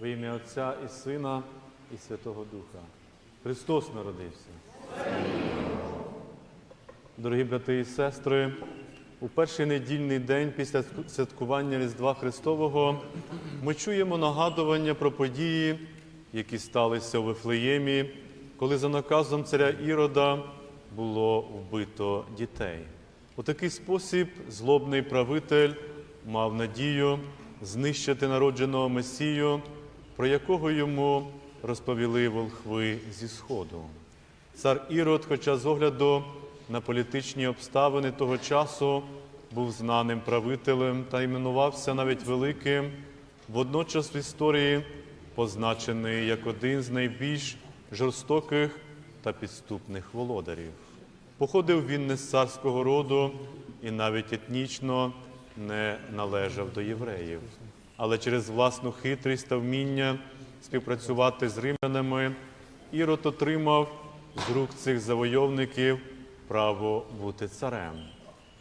Во ім'я Отця і Сина, і Святого Духа. Христос народився. Дорогі брати і сестри, у перший недільний день після святкування Різдва Христового ми чуємо нагадування про події, які сталися у Вифлеємі, коли за наказом царя Ірода було вбито дітей. У такий спосіб злобний правитель мав надію знищити народженого Месію, про якого йому розповіли волхви зі Сходу. Цар Ірод, хоча з огляду на політичні обставини того часу був знаним правителем та іменувався навіть великим, водночас в історії позначений як один з найбільш жорстоких та підступних володарів. Походив він не з царського роду і навіть етнічно не належав до євреїв, але через власну хитрість та вміння співпрацювати з римлянами Ірод отримав з рук цих завойовників право бути царем.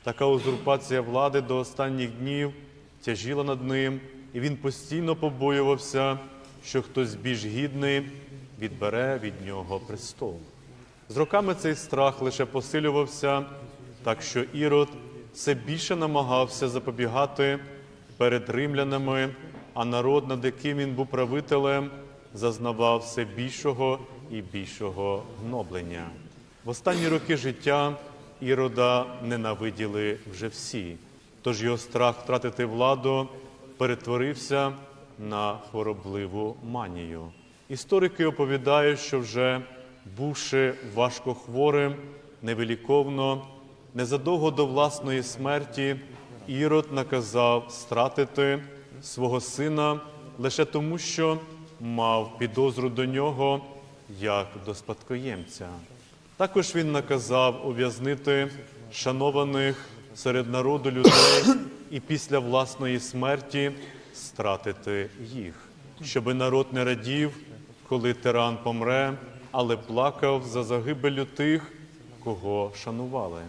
Така узурпація влади до останніх днів тяжіла над ним, і він постійно побоювався, що хтось більш гідний відбере від нього престол. З роками цей страх лише посилювався, так що Ірод все більше намагався запобігати перед римлянами, а народ, над яким він був правителем, зазнавав все більшого і більшого гноблення. В останні роки життя Ірода ненавиділи вже всі, тож його страх втратити владу перетворився на хворобливу манію. Історики оповідають, що вже бувши важко хворим, невиліковно, незадовго до власної смерті, Ірод наказав стратити свого сина лише тому, що мав підозру до нього як до спадкоємця. Також він наказав ув'язнити шанованих серед народу людей і після власної смерті стратити їх, щоби народ не радів, коли тиран помре, але плакав за загибелю тих, кого шанували.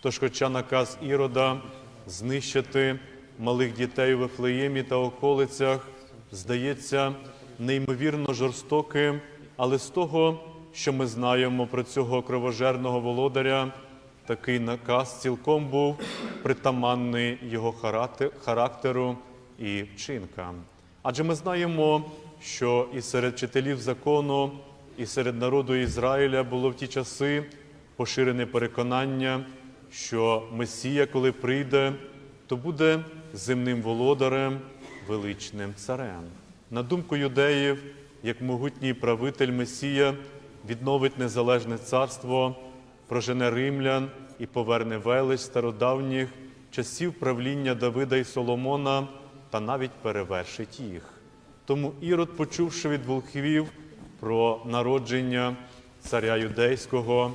Тож, хоча наказ Ірода знищити малих дітей у Вифлеємі та околицях здається неймовірно жорстоким, але з того, що ми знаємо про цього кровожерного володаря, такий наказ цілком був притаманний його характеру і вчинкам. Адже ми знаємо, що і серед вчителів закону, і серед народу Ізраїля було в ті часи поширене переконання, що Месія, коли прийде, то буде земним володарем, величним царем. На думку юдеїв, як могутній правитель Месія відновить незалежне царство, прожене римлян і поверне велич стародавніх часів правління Давида і Соломона та навіть перевершить їх. Тому Ірод, почувши від волхвів про народження царя юдейського,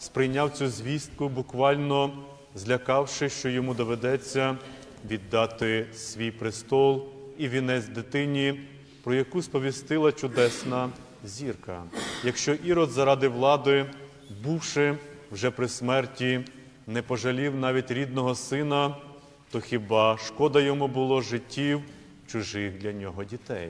сприйняв цю звістку, буквально злякавши, що йому доведеться віддати свій престол і вінець дитині, про яку сповістила чудесна зірка. Якщо Ірод заради влади, бувши вже при смерті, не пожалів навіть рідного сина, то хіба шкода йому було життів чужих для нього дітей?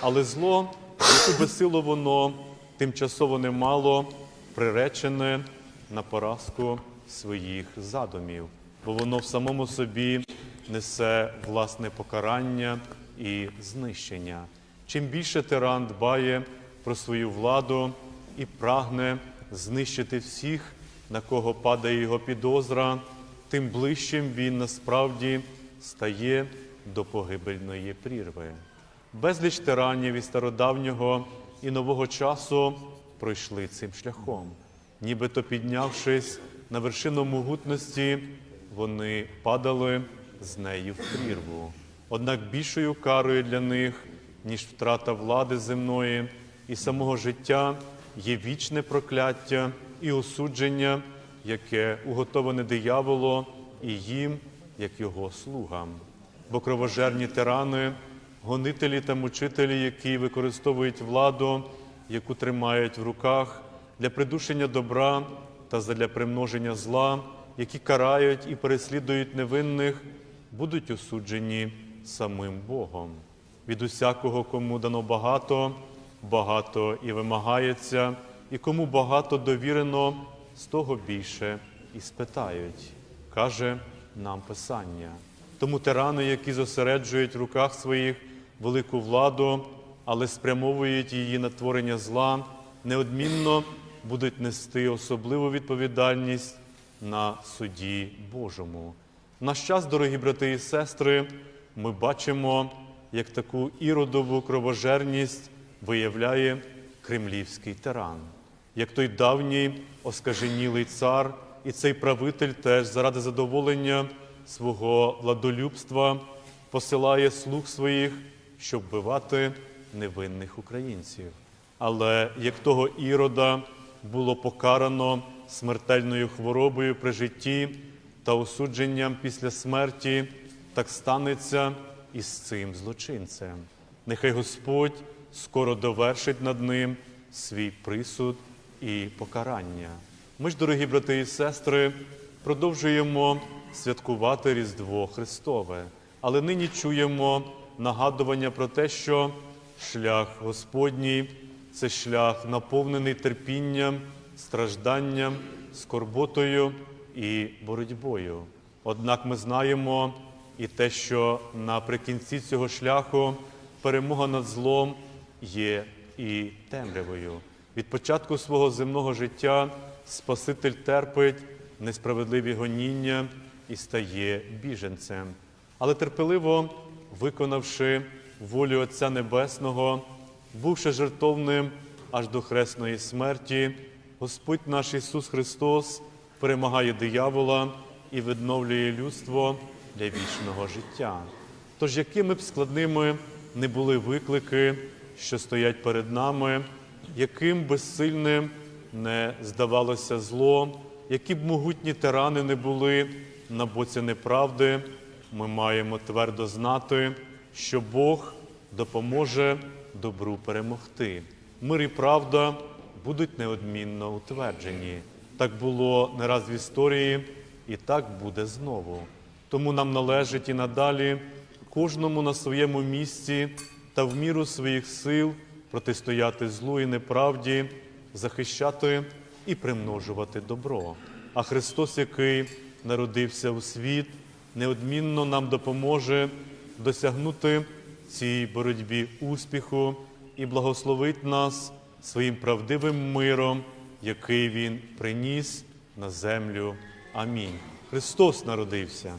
Але зло, яку би силу воно тимчасово не мало, приречене на поразку своїх задумів, бо воно в самому собі несе власне покарання і знищення. Чим більше тиран дбає про свою владу і прагне знищити всіх, на кого падає його підозра, тим ближчим він насправді стає до погибельної прірви. Безліч тиранів і стародавнього і нового часу пройшли цим шляхом. Нібито піднявшись на вершину могутності, вони падали з нею в прірву. Однак більшою карою для них, ніж втрата влади земної і самого життя, є вічне прокляття і осудження, яке уготоване дияволу і їм, як його слугам. Бо кровожерні тирани, гонителі та мучителі, які використовують владу, яку тримають в руках для придушення добра та для примноження зла, які карають і переслідують невинних, будуть осуджені самим Богом. від усякого, кому дано багато, багато і вимагається, і кому багато довірено, з того більше і спитають, каже нам Писання. Тому тирани, які зосереджують в руках своїх велику владу, але спрямовують її на творення зла, неодмінно будуть нести особливу відповідальність на суді Божому. В наш час, дорогі брати і сестри, ми бачимо, як таку іродову кровожерність виявляє кремлівський тиран, як той давній оскаженілий цар, і цей правитель теж заради задоволення свого владолюбства посилає слуг своїх, щоб вбивати невинних українців. Але як того ірода було покарано смертельною хворобою при житті та осудженням після смерті, так станеться і з цим злочинцем. Нехай Господь скоро довершить над ним свій присуд і покарання. Ми ж, дорогі брати і сестри, продовжуємо святкувати Різдво Христове, але нині чуємо нагадування про те, що шлях Господній це шлях наповнений терпінням, стражданням, скорботою і боротьбою. Однак ми знаємо і те, що наприкінці цього шляху перемога над злом є і темрявою. Від початку свого земного життя Спаситель терпить несправедливі гоніння і стає біженцем. Але терпеливо виконавши волю Отця Небесного, бувши жертовним аж до хресної смерті, Господь наш Ісус Христос перемагає диявола і відновлює людство для вічного життя. Тож, якими б складними не були виклики, що стоять перед нами, яким безсильним не здавалося зло, які б могутні тирани не були на боці неправди, ми маємо твердо знати, що Бог допоможе добру перемогти. Мир і правда будуть неодмінно утверджені. Так було не раз в історії, і так буде знову. Тому нам належить і надалі кожному на своєму місці та в міру своїх сил протистояти злу і неправді, захищати і примножувати добро. А Христос, який народився у світ, неодмінно нам допоможе досягнути цій боротьбі успіху і благословить нас своїм правдивим миром, який Він приніс на землю. Амінь. Христос народився.